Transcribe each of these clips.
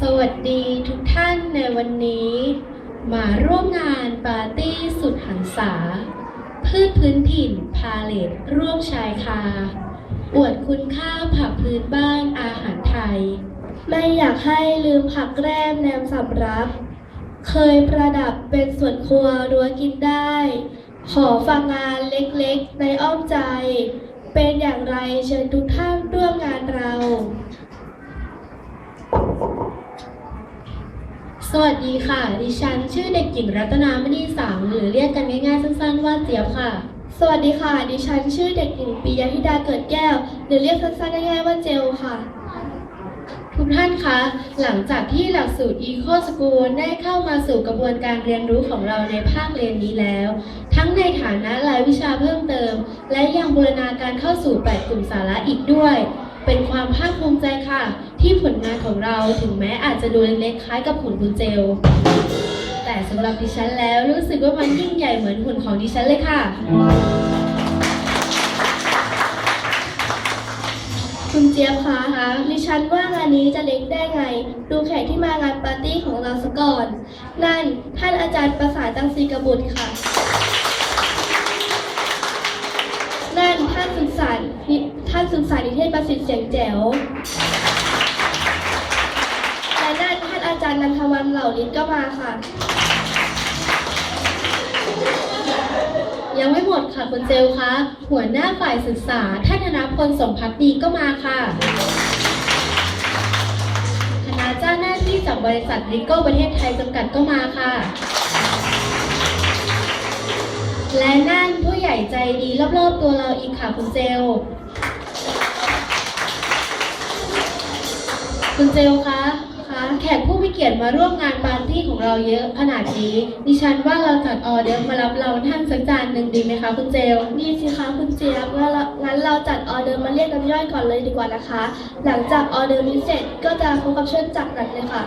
สวัสดีทุกท่านในวันนี้ มาร่วมงานปาร์ตี้สุดหันษา พืชพื้นถิ่นพาเลตร่วมชายคา อวดคุณค่าผักพื้นบ้านอาหารไทย ไม่อยากให้ลืมผักแก้มแนมสำรับ เคยประดับเป็นส่วนครัวรั้วกินได้ ขอฟังงานเล็กๆในอ้อมใจ เป็นอย่างไรเชิญทุกท่านร่วมงานเรา สวัสดีค่ะ ดิฉันชื่อเด็กหญิงรัตนามณีสังหรือเรียกกันง่ายๆสั้นๆว่าเจี๊ยบค่ะ สวัสดีค่ะ ดิฉันชื่อเด็กหญิงปิยธิดาเกิดแก้ว หรือเรียกสั้นๆง่ายๆว่าเจลค่ะ ทุกท่านคะ หลังจากที่หลักสูตร Eco School ได้เข้ามาสู่กระบวนการเรียนรู้ของเราในภาคเรียนนี้แล้ว ทั้งในฐานะรายวิชาเพิ่มเติม และยังบูรณาการเข้าสู่ 8 กลุ่มสาระอีกด้วย เป็นความภาคภูมิใจค่ะ ที่ผลงานของเราถึงแม้อาจจะดูเล็กๆคล้ายกับหุ่นคุณเจล แต่สำหรับดิฉันแล้วรู้สึกว่ามันยิ่งใหญ่เหมือนหุ่นของดิฉันเลยค่ะ คุณเจี๊ยบคะดิฉันว่างานนี้จะเล็กได้ไง ดูแขกที่มางานปาร์ตี้ของเราซะก่อน นั่นท่านอาจารย์ประสานตังสีกบุตรค่ะ ศึกษานิเทศประสิทธิ์เสียงแจ๋ว และนั่นท่านอาจารย์นันทวันเหล่าฤทธิ์ก็มาค่ะ ยังไม่หมดค่ะคุณเจลคะหัวหน้าฝ่ายศึกษาท่านธนพลสมพักดีก็มาค่ะคณะเจ้าหน้าที่จากบริษัทริโก้ประเทศไทยจำกัดก็มาค่ะและนั่นผู้ใหญ่ใจดีรอบๆตัวเราอีกค่ะคุณเจล คุณเจลคะคะแขกผู้มีเกียรติมาร่วมงานปาร์ตี้ของเราเยอะขนาดนี้ดิฉันว่าเราจัดออเดอร์มารับเราท่านสักจานหนึ่งดีไหมคะคุณเจลนี่สิคะคุณเจี๊ยบงั้นเรางั้นเราจัดออเดอร์มาเรียกน้ำย่อยก่อนเลยดีกว่านะคะ หลังจากออเดอร์นี้เสร็จก็จะพบกับช่วยจัดหนักเลยค่ะ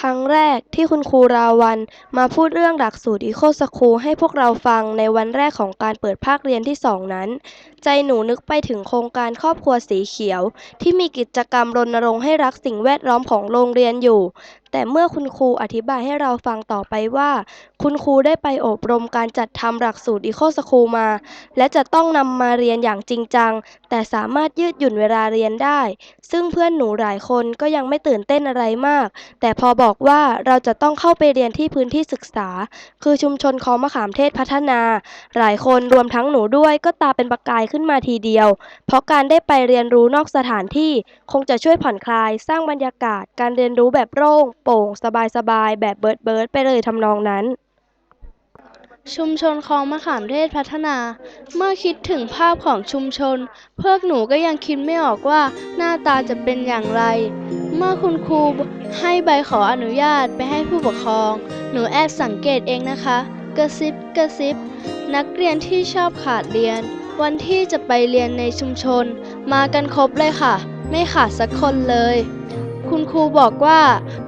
ครั้งแรกที่คุณครูราวันมาพูดเรื่องหลักสูตรอีโคสคูลให้พวกเราฟังในวันแรกของการเปิดภาคเรียนที่สองนั้น ใจหนูนึกไปถึงโครงการครอบครัวสีเขียว ที่มีกิจกรรมรณรงค์ให้รักสิ่งแวดล้อมของโรงเรียนอยู่แต่เมื่อคุณครูอธิบายให้เราฟังต่อไปว่า คุณครูได้ไปอบรมการจัดทำหลักสูตรอีโคสคูลมา และจะต้องนำมาเรียนอย่างจริงจัง แต่สามารถยืดหยุ่นเวลาเรียนได้ ซึ่งเพื่อนหนูหลายคนก็ยังไม่ตื่นเต้นอะไรมาก แต่พอบอกว่าเราจะต้องเข้าไปเรียนที่พื้นที่ศึกษา คือชุมชนคลองมะขามเทศพัฒนา หลายคนรวมทั้งหนูด้วยก็ตาเป็นประกายขึ้นมาทีเดียว เพราะการได้ไปเรียนรู้นอกสถานที่ คงจะช่วยผ่อนคลาย สร้างบรรยากาศการเรียนรู้แบบโล่ง โปร่ง สบายๆ แบบเบิร์ดเบิร์ดไปเลยทำนองนั้น ชุมชนคลองมะขามเทศพัฒนา เมื่อคิดถึงภาพของชุมชนพวกหนูก็ยังคิดไม่ออกว่าหน้าตาจะเป็นอย่างไร เมื่อคุณครูให้ใบขออนุญาตไปให้ผู้ปกครอง หนูแอบสังเกตเองนะคะ กระซิบกระซิบ นักเรียนที่ชอบขาดเรียน วันที่จะไปเรียนในชุมชน มากันครบเลยค่ะ ไม่ขาดสักคนเลย คุณครูบอกว่า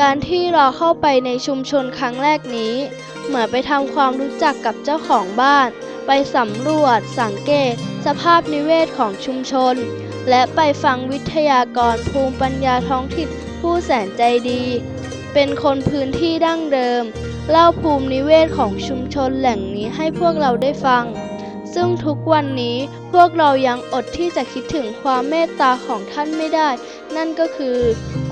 การที่เราเข้าไปในชุมชนครั้งแรกนี้ เหมือนไปทำความรู้จักกับเจ้าของบ้าน ไปสำรวจ สังเกต สภาพนิเวศของชุมชน และไปฟังวิทยากรภูมิปัญญาท้องถิ่นผู้แสนใจดี เป็นคนพื้นที่ดั้งเดิม เล่าภูมินิเวศของชุมชนแหล่งนี้ให้พวกเราได้ฟัง ซึ่งทุกวันนี้พวกเรายังอดที่จะคิดถึงความเมตตาของท่านไม่ได้ นั่นก็คือ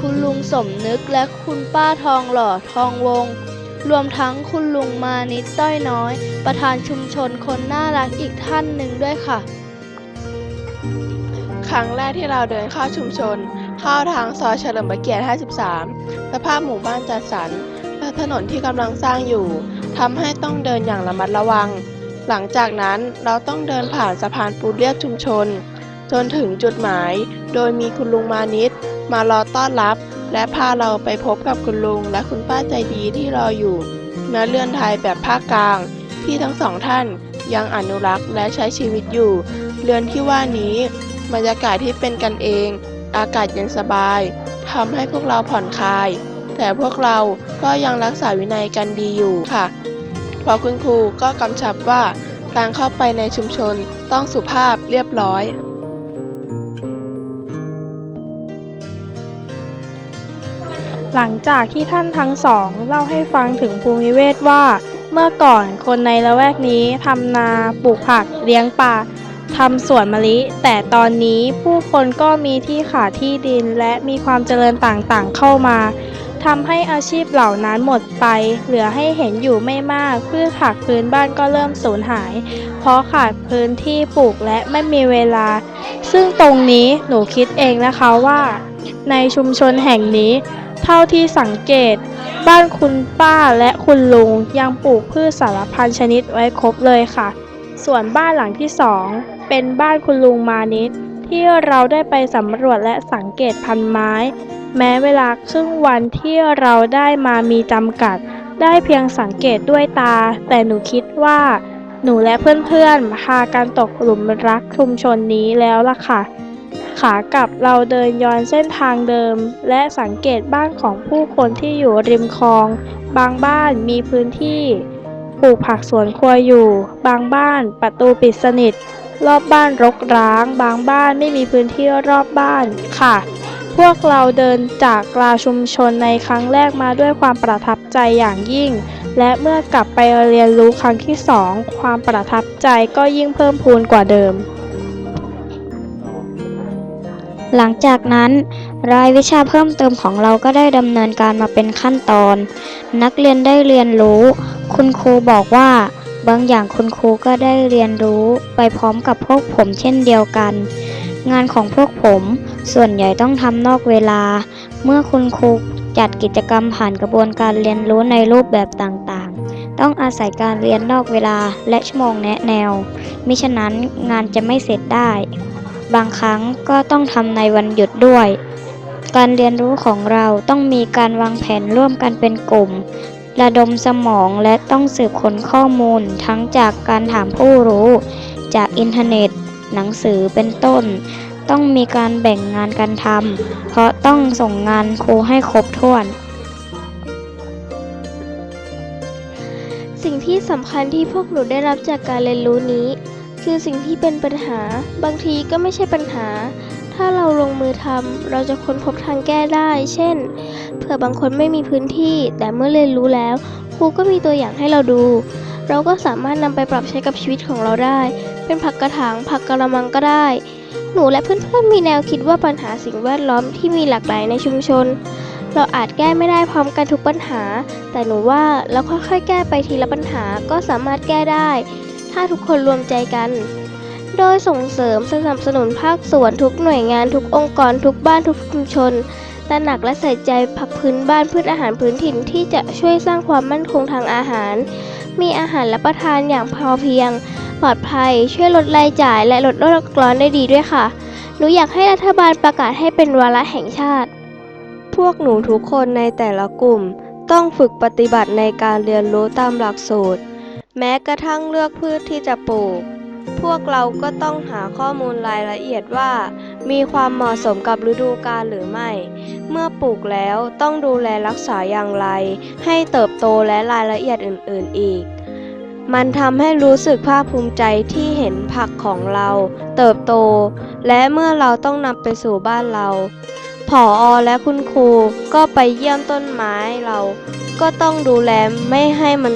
คุณลุงสมนึกและคุณป้าทองหล่อทองวง รวมทั้งคุณลุงมานิดต้อยน้อย ประธานชุมชนคนน่ารักอีกท่านหนึ่งด้วยค่ะ ครั้งแรกที่เราเดินเข้าชุมชน เข้าทางซอยเฉลิมพระเกียรติ 53 สภาพหมู่บ้านจัดสรรและถนนที่กำลังสร้างอยู่ทำให้ต้องเดินอย่างระมัดระวัง หลังจากนั้นเราต้องเดินผ่านสะพานปูนเรียบชุมชน จนถึงจุดหมาย โดยมีคุณลุงมานิดมารอต้อนรับ และพาเราไปพบกับคุณลุงและคุณป้าใจดีที่รออยู่ณเรือนไทยแบบภาคกลาง ที่ทั้งสองท่านยังอนุรักษ์และใช้ชีวิตอยู่ เรือนที่ว่านี้ บรรยากาศที่เป็นกันเอง อากาศเย็นสบายทำให้พวกเราผ่อนคลาย แต่พวกเราก็ยังรักษาวินัยกันดีอยู่ค่ะเพราะคุณครูก็กำชับว่าการเข้าไปในชุมชนต้องสุภาพเรียบร้อย หลังจากที่ท่านทั้งสองเล่าให้ฟังถึงภูมิเวศว่า เมื่อก่อนคนในละแวกนี้ทำนาปลูกผักเลี้ยงปลาทำสวนมะลิ แต่ตอนนี้ผู้คนก็มีที่ขาดที่ดินและมีความเจริญต่างๆเข้ามาทำให้อาชีพเหล่านั้นหมดไป เหลือให้เห็นอยู่ไม่มากพืชผักพื้นบ้านก็เริ่มสูญหาย เพราะขาดพื้นที่ปลูกและไม่มีเวลา ซึ่งตรงนี้หนูคิดเองนะคะว่า ในชุมชนแห่งนี้ เท่าที่สังเกต บ้านคุณป้าและคุณลุงยังปลูกพืชสารพันชนิดไว้ครบเลยค่ะ ส่วนบ้านหลังที่สองเป็นบ้านคุณลุงมานิดที่เราได้ไปสำรวจและสังเกตพันไม้ แม้เวลาครึ่งวันที่เราได้มามีจำกัด ได้เพียงสังเกตด้วยตา แต่หนูคิดว่า หนูและเพื่อนๆพากันตกหลุมรักชุมชนนี้แล้วล่ะค่ะ ขากลับเราเดินย้อนเส้นทางเดิม และสังเกตบ้านของผู้คนที่อยู่ริมคลอง บางบ้านมีพื้นที่ปลูกผักสวนครัวอยู่ บางบ้านประตูปิดสนิท รอบบ้านรกร้าง บางบ้านไม่มีพื้นที่รอบบ้านค่ะ พวกเราเดินจากกลาชุมชนในครั้งแรกมาด้วยความประทับใจอย่างยิ่ง และเมื่อกลับไปเรียนรู้ครั้งที่สองความประทับใจก็ยิ่งเพิ่มพูนกว่าเดิม หลังจากนั้น รายวิชาเพิ่มเติมของเราก็ได้ดำเนินการมาเป็นขั้นตอน นักเรียนได้เรียนรู้ คุณครูบอกว่า บางอย่างคุณครูก็ได้เรียนรู้ไปพร้อมกับพวกผมเช่นเดียวกัน งานของพวกผมส่วนใหญ่ต้องทำนอกเวลา เมื่อคุณครูจัดกิจกรรมผ่านกระบวนการเรียนรู้ในรูปแบบต่างๆ ต้องอาศัยการเรียนนอกเวลาและชั่วโมงแนะแนว มิฉะนั้นงานจะไม่เสร็จได้ บางครั้งก็ต้องทำในวันหยุดด้วย การเรียนรู้ของเราต้องมีการวางแผนร่วมกันเป็นกลุ่ม ระดมสมองและต้องสืบค้นข้อมูลทั้งจากการถามผู้รู้ จากอินเทอร์เน็ต หนังสือเป็นต้น ต้องมีการแบ่งงานกันทำเพราะต้องส่งงานครูให้ครบถ้วนสิ่งที่สำคัญที่พวกหนูได้รับจากการเรียนรู้นี้ คือสิ่งที่เป็นปัญหา บางทีก็ไม่ใช่ปัญหา ถ้าเราลงมือทำเราจะค้นพบทางแก้ได้ เช่น เผื่อบางคนไม่มีพื้นที่ แต่เมื่อเรียนรู้แล้ว ครูก็มีตัวอย่างให้เราดู เราก็สามารถนำไปปรับใช้กับชีวิตของเราได้ เป็นผักกระถางผักกระมังก็ได้ หนูและเพื่อนๆมีแนวคิดว่าปัญหาสิ่งแวดล้อมที่มีหลากหลายในชุมชน เราอาจแก้ไม่ได้พร้อมกันทุกปัญหา แต่หนูว่าเราค่อยๆแก้ไปทีละปัญหาก็สามารถแก้ได้ ถ้าทุกคนรวมใจกัน โดยส่งเสริมสนับสนุนภาคส่วนทุกหน่วยงานทุกองค์กรทุกบ้านทุกชุมชนตระหนักและใส่ใจผักพื้นบ้านพืชอาหารพื้นถิ่นที่จะช่วยสร้างความมั่นคงทางอาหาร มีอาหารรับประทานอย่างพอเพียง ปลอดภัย ช่วยลดรายจ่าย และลดโลกร้อนได้ดีด้วยค่ะ หนูอยากให้รัฐบาลประกาศให้เป็นวาระแห่งชาติ พวกหนูทุกคนในแต่ละกลุ่ม ต้องฝึกปฏิบัติในการเรียนรู้ตามหลักสูตร แม้กระทั่งเลือกพืชที่จะปลูก พวกเราก็ต้องหาข้อมูลรายละเอียดว่า มีความเหมาะสมกับฤดูกาลหรือไม่ เมื่อปลูกแล้วต้องดูแลรักษาอย่างไร ให้เติบโตและรายละเอียดอื่น ๆ อีก มันทำให้รู้สึกภาคภูมิใจที่เห็นผักของเรา เติบโต และเมื่อเราต้องนำไปสู่บ้านเราผออและคุณครูก็ไปเยี่ยมต้นไม้เราก็ต้องดูแลไม่ให้มัน